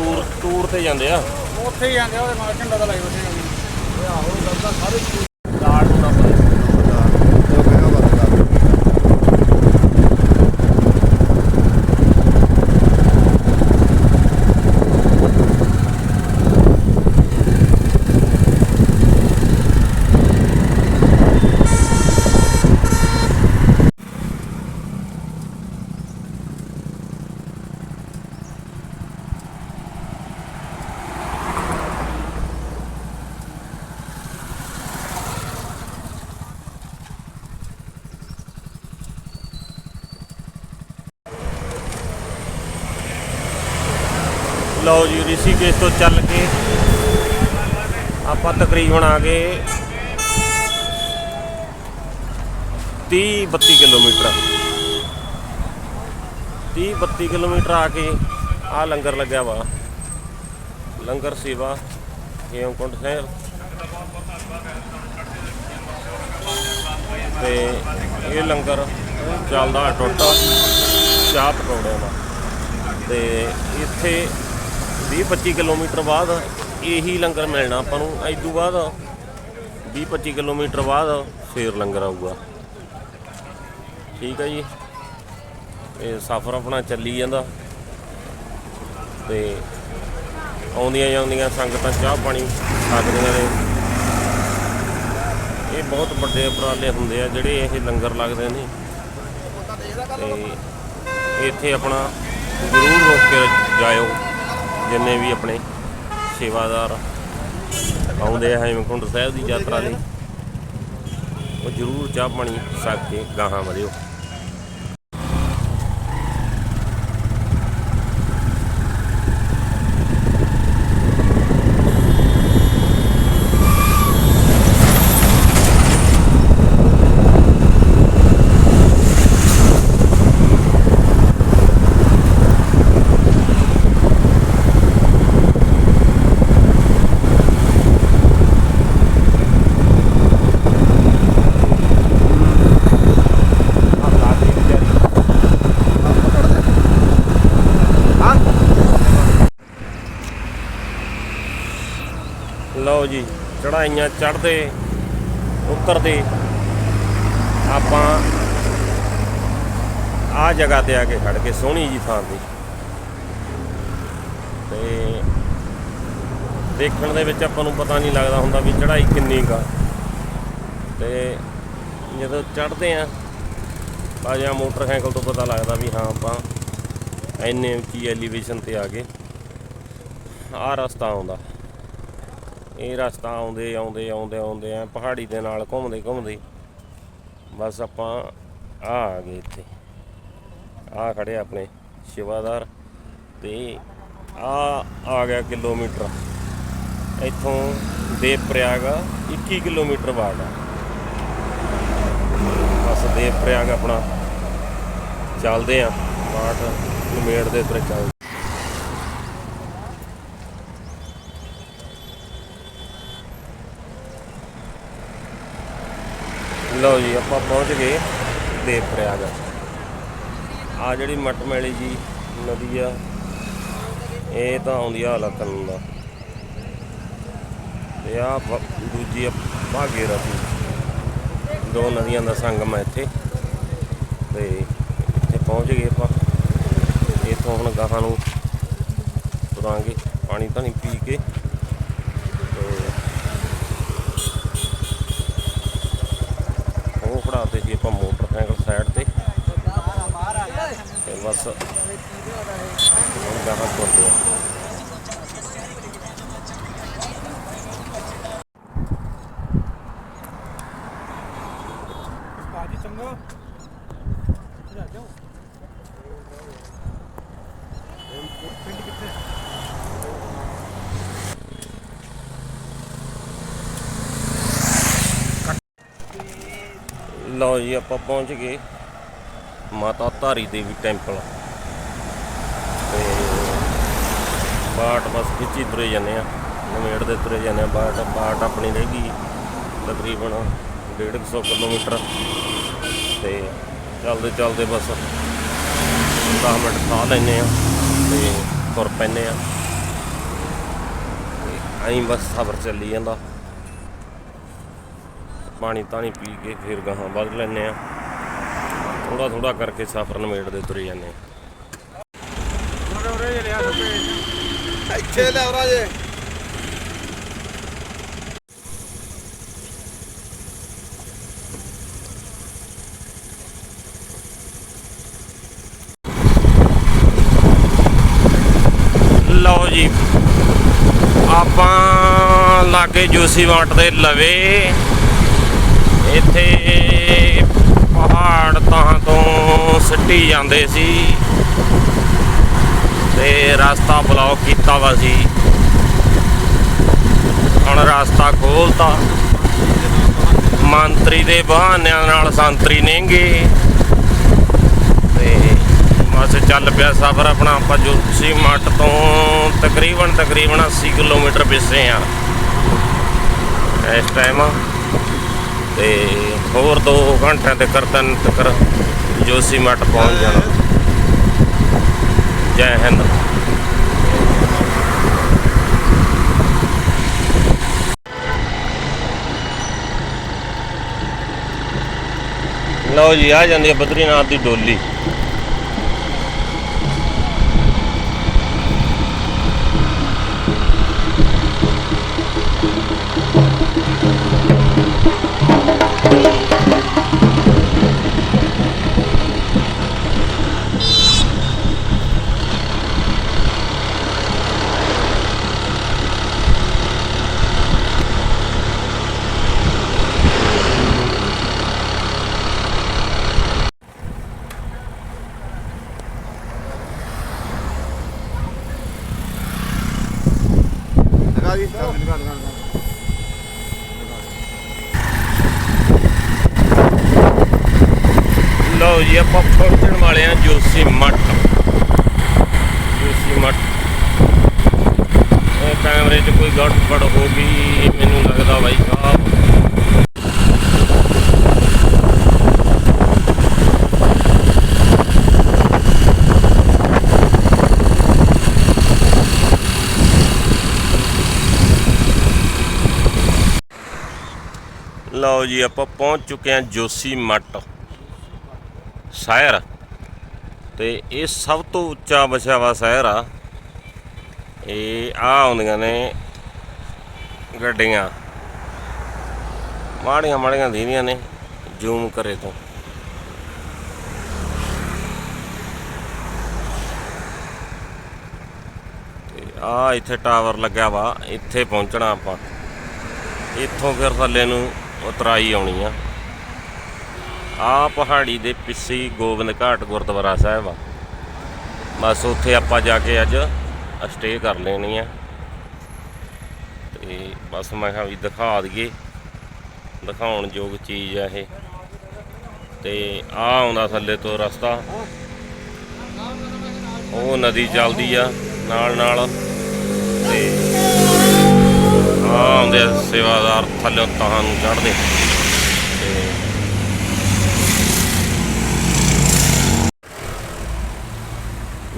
Tour tour ਤੇ ਜਾਂਦੇ ਆ? ਉੱਥੇ ਹੀ ਜਾਂਦੇ ਆ, ਉਹਦੇ ਮਾਰ ਝੰਡਾ ਦਾ ਲਾਈ ਬੈਠੇ ਆ। ਲਾੜ ਨੂੰ ਨਾ ਲਓ ਜੀ ਰਿਸ਼ੀਕੇਸ਼ ਤੋਂ ਚੱਲ ਕੇ ਆਪਾਂ ਤਕਰੀਬਨ ਆ ਗਏ 30 32 ਕਿਲੋਮੀਟਰ। 30 32 ਕਿਲੋਮੀਟਰ ਆ ਕੇ ਆ ਲੰਗਰ ਲੱਗਿਆ ਵਾ। ਲੰਗਰ ਸੇਵਾ, ਹੇਮਕੁੰਟ ਸਾਹਿਬ। ਤੇ ਇਹ ਲੰਗਰ ਚੱਲਦਾ ਟੋਟਾ ਚਾਹ ਪਕੌੜਿਆਂ ਦਾ। ਤੇ ਇੱਥੇ 20-25 ਕਿਲੋਮੀਟਰ ਬਾਅਦ ਇਹੀ ਲੰਗਰ ਮਿਲਣਾ ਆਪਾਂ ਨੂੰ ਇਦੋਂ ਬਾਅਦ 20-25 ਕਿਲੋਮੀਟਰ ਬਾਅਦ ਫੇਰ ਲੰਗਰ ਆਊਗਾ। ਠੀਕ ਹੈ ਜੀ। ਇਹ ਸਫ਼ਰ ਆਪਣਾ ਚੱਲੀ ਜਾਂਦਾ। ਤੇ ਆਉਂਦੀਆਂ ਜਾਂਦੀਆਂ ਸੰਗਤਾਂ ਚਾਹ ਪਾਣੀ ਛਕਦੀਆਂ ਨੇ। ਇਹ ਬਹੁਤ ਵੱਡੇ ਉਪਰਾਲੇ ਹੁੰਦੇ ਆ ਜਿਹੜੇ ਇਹ ਲੰਗਰ ਲੱਗਦੇ ਨੇ। ਤੇ ਇੱਥੇ ਆਪਣਾ ਜ਼ਰੂਰ ਰੋਕ ਕੇ ਜਾਇਓ। ਜਿੰਨੇ ਵੀ ਆਪਣੇ ਸੇਵਾਦਾਰ ਆਉਂਦੇ ਆ ਹੇਮਕੁੰਟ ਸਾਹਿਬ ਦੀ ਯਾਤਰਾ ਲਈ, ਉਹ ਜ਼ਰੂਰ ਚਾਹ ਪਾਣੀ ਛਕ ਕੇ ਗਾਹਾਂ ਵਧਿਓ ਲਓ ਜੀ ਚੜਾਈਆਂ ਚੜਦੇ, ਉਤਰਦੇ, ਆਪਾਂ ਆ ਜਗ੍ਹਾ ਤੇ ਆ ਕੇ ਖੜ ਕੇ ਸੋਹਣੀ ਜੀ ਥਾਂ ਤੇ ਤੇ ਦੇਖਣ ਦੇ ਵਿੱਚ ਆਪਾਂ ਨੂੰ ਪਤਾ ਨਹੀਂ ਲੱਗਦਾ ਹੁੰਦਾ ਵੀ ਚੜਾਈ ਕਿੰਨੀ ਕਾ ਤੇ ਜਦੋਂ ਚੜਦੇ ਆ ਬਾਜਾ ਮੋਟਰਸਾਈਕਲ ਤੋਂ ਪਤਾ ਲੱਗਦਾ ਵੀ ਹਾਂ ਆਪਾਂ ਇੰਨੇ ਉੱਚੀ ਐਲੀਵੇਸ਼ਨ ਤੇ ਆ ਗਏ, ਆਹ ਰਸਤਾ ਆਉਂਦਾ। ਇਹ ਰਸਤਾ ਆਉਂਦੇ ਆਉਂਦੇ ਆਉਂਦੇ ਆਉਂਦੇ ਆ ਪਹਾੜੀ ਦੇ ਨਾਲ ਘੁੰਮਦੇ ਘੁੰਮਦੇ। ਬਸ ਆਪਾਂ ਆ ਆ ਗਏ ਇੱਥੇ। ਆ ਖੜੇ ਆਪਣੇ ਸ਼ਿਵਾਦਾਰ ਤੇ ਆ ਆ ਗਿਆ ਕਿਲੋਮੀਟਰ। ਇੱਥੋਂ ਦੇਵ ਪ੍ਰਯਾਗ 21 ਕਿਲੋਮੀਟਰ ਬਾਅਦ ਆ। ਬਸ ਦੇਵ ਪ੍ਰਯਾਗ ਆਪਣਾ ਚੱਲਦੇ ਆ। ਬਾਟ ਨਮੇੜ ਦੇ ਉੱਤੇ ਚੱਲਦੇ। ਲਓ ਜੀ, ਆਪਾਂ ਪਹੁੰਚ ਗਏ ਦੇਵ ਪ੍ਰਯਾਗ। ਆ ਜਿਹੜੀ ਮਟਮੈਲੀ ਜੀ ਨਦੀ ਆ ਇਹ ਤਾਂ ਆਉਂਦੀ ਆ ਲਕਨ ਦਾ। ਤੇ ਆ ਦੂਜੀ ਆ ਭਾਗੇ ਰਤੀ ਦੋ ਨਦੀਆਂ ਦਾ ਸੰਗਮ ਹੈ ਇੱਥੇ। ਤੇ ਇੱਥੇ ਪਹੁੰਚ ਗਏ ਆਪਾਂ। ਇੱਥੋਂ ਹੁਣ ਗਾਹਾਂ ਨੂੰ ਤੁਰਾਂਗੇ, ਪਾਣੀ ਤਾਂ ਨਹੀਂ ਪੀ ਕੇ ਤੇ ਉਹ ਸੀ ਆਪਾਂ ਮੋਟਰਸਾਈਕਲ ਸਾਈਡ ਤੇ। ਤੇ ਬਸ ਹੁਣ ਗਾਹਾਂ ਤੁਰਦੇ ਆ ਬਾਜੀ ਚੰਗਾ ਲਓ ਜੀ, ਆਪਾਂ ਪਹੁੰਚ ਗਏ ਮਾਤਾ ਧਾਰੀ ਦੇਵੀ ਟੈਂਪਲ। ਤੇ ਬਾਟ ਬਸ ਖਿੱਚੀ ਤੁਰੇ ਜਾਂਦੇ ਆ, ਨਵੇੜ ਦੇ ਤੁਰੇ ਜਾਂਦੇ ਆ। ਬਾਟ ਬਾਟ ਆਪਣੀ ਰਹਿ ਗਈ ਤਕਰੀਬਨ 150 ਕਿਲੋਮੀਟਰ। ਤੇ ਚੱਲਦੇ ਚੱਲਦੇ ਬਸ 10 ਮਿੰਟ ਸਾਹ ਲੈਨੇ ਆ ਤੇ ਤੁਰ ਪੈਨੇ ਆ। ਐਂ ਬਸ ਸਬਰ ਚੱਲੀ ਜਾਂਦਾ। ਪਾਣੀ ਤਾਣੀ ਪੀ ਕੇ ਫਿਰ ਗਾਹਾਂ ਵੱਧ ਲੈਨੇ ਆ ਥੋੜਾ ਥੋੜਾ ਕਰਕੇ ਸਫ਼ਰ ਨਿਬੇੜਦੇ ਤੁਰੇ ਜਾਂਦੇ ਆ ਇੱਥੇ ਲੈ ਆਉਣਾ ਜੇ ਲਓ ਜੀ ਆਪਾਂ ਲਾਗੇ ਜੋਸੀ ਵਾਟ ਦੇ ਲਵੇ। ਇੱਥੇ ਪਹਾੜ ਤਾਂ ਤੋਂ ਸਿੱਟੀ ਜਾਂਦੇ ਸੀ ਤੇ ਰਸਤਾ ਬਲੌਕ ਕੀਤਾ ਵਾ ਸੀ। ਹੁਣ ਰਸਤਾ ਖੋਲਤਾ। ਮੰਤਰੀ ਦੇ ਬਹਾਨਿਆਂ ਨਾਲ ਸੰਤਰੀ ਨੇਗੇ। ਤੇ ਬਸ ਚੱਲ ਪਿਆ ਸਫ਼ਰ ਆਪਣਾ, ਆਪਾਂ ਜੋਸ਼ੀ ਮੱਠ ਤੋਂ ਤਕਰੀਬਨ ਤਕਰੀਬਨ 80 ਕਿਲੋਮੀਟਰ ਪਿੱਛੇ ਆ। ਇਸ ਟਾਈਮ ਤੇ ਹੋਰ 2 ਘੰਟਿਆਂ ਤੇ ਕਰਤਨ ਤੱਕ ਜੋਸ਼ੀ ਮੱਠ ਪਹੁੰਚ ਜਾਣਾ। ਜੈ ਹਿੰਦ। ਲਓ ਜੀ, ਆ ਜਾਂਦੀ ਹੈ ਬਦਰੀਨਾਥ ਦੀ ਡੋਲੀ ਲਗਾ ਦੀ ਲਗਾ ਲਗਾ ਲਗਾ ਲਓ ਜੀ, ਆਪਾਂ ਪਹੁੰਚਣ ਵਾਲੇ ਆ ਜੋਸ਼ੀ ਮੱਠ। ਜੋਸ਼ੀ ਮੱਠ। ਉਹ ਕੈਮਰੇ 'ਚ ਕੋਈ ਗੜਬੜ ਹੋ ਗਈ, ਮੈਨੂੰ ਲੱਗਦਾ ਬਾਈ ਸਾਹਿਬ ਲਓ ਜੀ, ਆਪਾਂ ਪਹੁੰਚ ਚੁੱਕੇ ਹਾਂ ਜੋਸ਼ੀ ਮੱਠ। ਸ਼ਹਿਰ ਤੇ ਇਹ ਸਭ ਤੋਂ ਉੱਚਾ ਵਸਿਆ ਵਾ ਸ਼ਹਿਰ ਆ। ਇਹ ਆ ਆਉਂਦੀਆਂ ਨੇ ਗੱਡੀਆਂ। ਮਾੜੀਆਂ ਮਾੜੀਆਂ ਦੀਦੀਆਂ ਨੇ, ਜ਼ੂਮ ਕਰੇ ਤੋਂ। ਤੇ ਆ ਇੱਥੇ ਟਾਵਰ ਲੱਗਿਆ ਵਾ, ਇੱਥੇ ਪਹੁੰਚਣਾ ਆਪਾਂ। ਇੱਥੋਂ ਫਿਰ ਥੱਲੇ ਨੂੰ ਉਤਰਾਈ ਆਉਣੀ ਆ। ਆ ਪਹਾੜੀ ਦੇ ਪਿੱਛੇ ਗੋਬਿੰਦ ਘਾਟ ਗੁਰਦੁਆਰਾ ਸਾਹਿਬ ਆ। ਬਸ ਉੱਥੇ ਆਪਾਂ ਜਾ ਕੇ ਅੱਜ ਸਟੇ ਕਰ ਲੈਣੀ ਆ। ਤੇ ਬਸ ਮੈਂ ਕਿਹਾ ਵੀ ਦਿਖਾ ਦਈਏ। ਦਿਖਾਉਣ ਯੋਗ ਚੀਜ਼ ਆ ਇਹ। ਤੇ ਆ ਆਉਂਦਾ ਥੱਲੇ ਤੋਂ ਰਸਤਾ। ਉਹ ਨਦੀ ਚੱਲਦੀ ਆ ਨਾਲ ਨਾਲ। ਤੇ ਆ ਆਉਂਦੇ ਆ ਸੇਵਾਦਾਰ ਥੱਲੇ ਤਾਂ ਨੂੰ ਚੜ੍ਹਦੇ। ਤੇ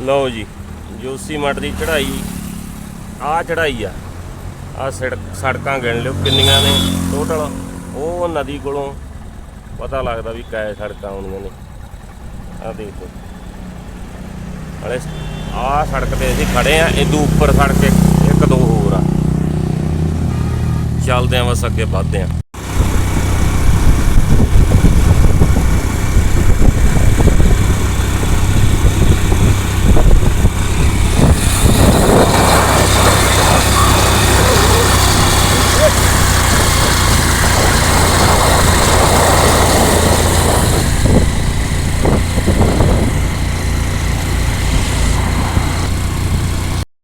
ਲਓ ਜੀ, ਜੋਸੀ ਮੱਟ ਦੀ ਚੜ੍ਹਾਈ ਆ ਚੜ੍ਹਾਈ ਆ। ਆ ਸੜਕਾਂ ਗਿਣ ਲਿਓ ਕਿੰਨੀਆਂ ਨੇ ਟੋਟਲ ਉਹ ਨਦੀ ਕੋਲੋਂ ਪਤਾ ਲੱਗਦਾ ਵੀ ਕਾਏ ਸੜਕਾਂ ਆਉਣੀਆਂ ਨੇ। ਆ ਦੇਖੋ। ਹਲੇ ਆ ਸੜਕ ਤੇ ਅਸੀਂ ਖੜੇ ਆ ਇਦੋਂ ਉੱਪਰ ਸੜਕ, ਇੱਕ ਦੋ ਹੋਰ ਆ। ਚੱਲਦੇ ਆ ਬਸ ਅੱਗੇ ਵੱਧਦੇ ਆ।